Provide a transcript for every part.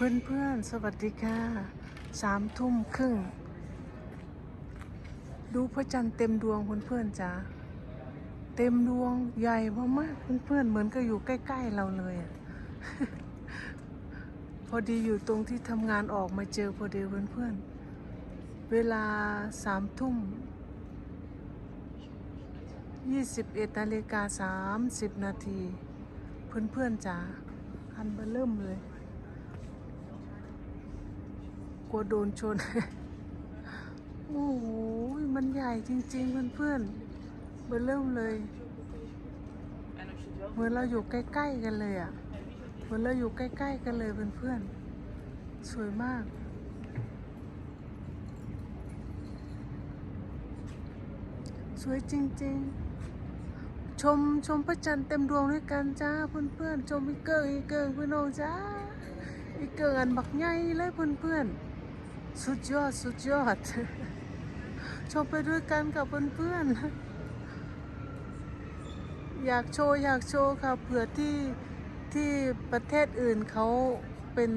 เพื่อนๆ สวัสดีค่ะ สามทุ่มครึ่ง ดูพระจันทร์เต็มดวงเพื่อนๆจ้าเต็มดวงใหญ่มากๆเพื่อนๆ เหมือนก็อยู่ใกล้ๆเราเลยอะพอดีอยู่ตรงที่ทำงานออกมาเจอพอดีเพื่อนๆ เวลาสามทุ่มยี่สิบเอ็ดนาฬิกาสามสิบนาที เพื่อนๆจ๋าอันเบเริ่มเลย กลัวโดนชน โอ้โห มันใหญ่จริง ๆ เพื่อนๆเบอร์เริ่มเลย เหมือนเราอยู่ใกล้ ๆ กันเลยอะ่ะ เหมือนเราอยู่ใกล้ ๆ กันเลยเพื่อนๆ สวยมากสวยจริงๆ ชมชมพระจันทร์เต็มดวงด้วยกันจ้าเพื่อนๆ ชมอีเกิงอีเกิงพี่น้องจ้าอีเกิงอันบักใหญ่เลยเพื่อนๆ สุดยอด สุดยอด ชมไปด้วยกันกับเพื่อนๆ อยากโชว์ อยากโชว์ค่ะเผื่อที่ที่ประเทศอื่นเขาเป็น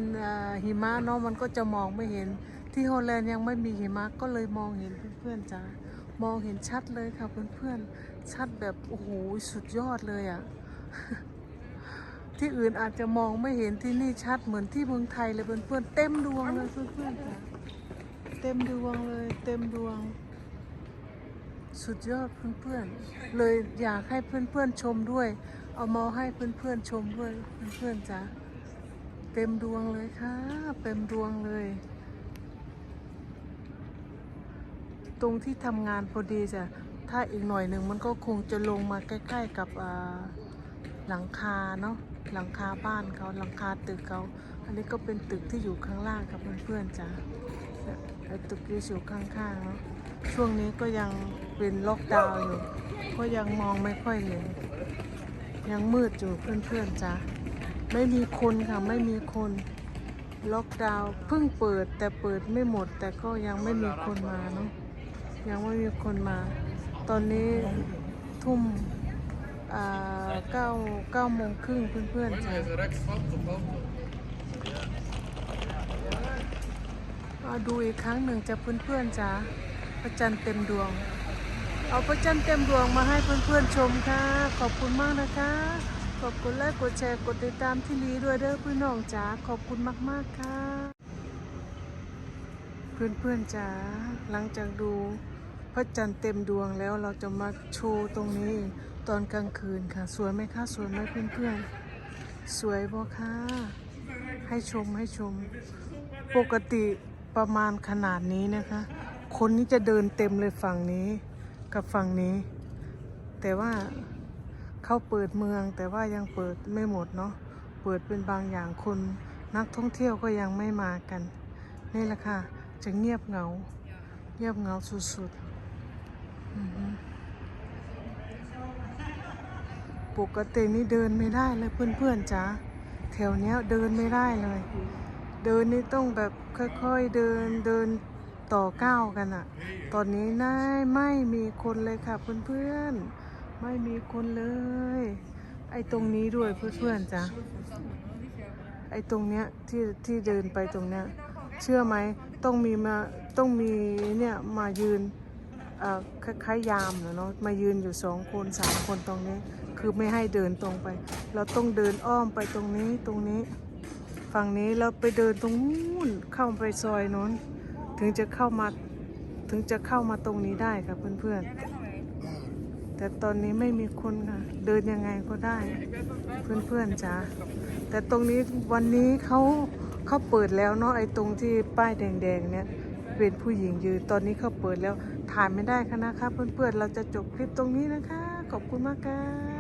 หิมะเนาะมันก็จะมองไม่เห็น ที่ฮอลแลนด์ยังไม่มีหิมะก็เลยมองเห็นเพื่อนๆจ้ามองเห็นชัดเลยค่ะเพื่อนๆ ชัดแบบ โอ้โห สุดยอดเลยอะ่ะ ที่อื่นอาจจะมองไม่เห็นที่นี่ชัดเหมือนที่เมืองไทยเลยเพื่อนๆเต็มดวงเลยเพื่อนๆจ้ะเต็มดวงเลย เต็มดวง สุดยอดเพื่อนๆเลยอยากให้เพื่อนๆชมด้วย เอามาให้เพื่อนๆชมด้วยเพื่อนๆจ้ะเต็มดวงเลยค่ะ เต็มดวงเลย ตรงที่ทำงานพอดีจ้ะถ้าอีกหน่อยหนึ่งมันก็คงจะลงมาใกล้ ๆกับอ่า หลังคาเนาะหลังคาบ้านเขาหลังคาตึกเขาอันนี้ก็เป็นตึกที่อยู่ข้างล่างกับเพื่อนๆจ้ะเนี่ยไอตึกที่อยู่ข้างๆเนาะช่วงนี้ก็ยังเป็นล็อกดาวน์อยู่ ก็ยังมองไม่ค่อยเห็น ยังมืดอยู่เพื่อนๆจ้ะไม่มีคนค่ะไม่มีคนล็อกดาวน์เพิ่งเปิดแต่เปิดไม่หมด แต่ก็ยังไม่มีคนมาเนาะยังไม่มีคนมา ตอนนี้ทุ่ม เก้าเก้าโมงครึ่งเพื่อนๆจ้ะเอาดูอีกครั้งหนึ่งจะเพื่อนๆจ้ะพระจันทร์เต็มดวง เอาพระจันทร์เต็มดวงมาให้เพื่อนๆชมค่ะ ขอบคุณมากนะคะขอบคุณไลค์กดแชร์กดติดตามที่ลีด้วยเด้อพี่น้องจ๋าขอบคุณมากๆค่ะ เพื่อนๆจ๋าหลังจากดู พระจันทร์เต็มดวงแล้วเราจะมาโชว์ตรงนี้ตอนกลางคืนค่ะ สวยไหมคะสวยไหมเพื่อนๆ สวยบ่คะให้ชมให้ชม ปกติประมาณขนาดนี้นะคะ คนนี้จะเดินเต็มเลยฝั่งนี้กับฝั่งนี้ แต่ว่าเขาเปิดเมืองแต่ว่ายังเปิดไม่หมดเนาะเปิดเป็นบางอย่างคนนักท่องเที่ยวก็ยังไม่มากัน นี่แหละค่ะ จะเงียบเหงา เงียบเหงาสุดๆ ปกตินี่เดินไม่ได้เลยเพื่อนๆจ๋าแถวเนี้ยเดินไม่ได้เลย เดินนี่ต้องแบบค่อยๆเดินเดินต่อก้าวกันอะตอนนี้น่าไม่มีคนเลยค่ะเพื่อนๆไม่มีคนเลย ไอ้ตรงนี้ด้วยเพื่อนๆจ้ะไอ้ตรงเนี้ยที่ที่เดินไปตรงเนี้ยเชื่อไหมต้องมีมาต้องมีเนี่ยมายืน คล้ายๆยามเนาะมายืนอยู่สองคนสามคนตรงนี้ คือไม่ให้เดินตรงไป เราต้องเดินอ้อมไปตรงนี้ตรงนี้ ฝั่งนี้เราไปเดินตรงนู้นเข้าไปซอยโน้น ถึงจะเข้ามาถึงจะเข้ามาตรงนี้ได้ค่ะเพื่อนๆ แต่ตอนนี้ไม่มีคนค่ะ เดินยังไงก็ได้ เพื่อนๆจ้าแต่ตรงนี้วันนี้เขาเขาเปิดแล้วเนาะไอ้ตรงที่ป้ายแดงๆเนี่ย เป็นผู้หญิงยืนตอนนี้เขาเปิดแล้วถ่ายไม่ได้ค่ะนะคะเพื่อนๆเราจะจบคลิปตรงนี้นะคะ ขอบคุณมากค่ะ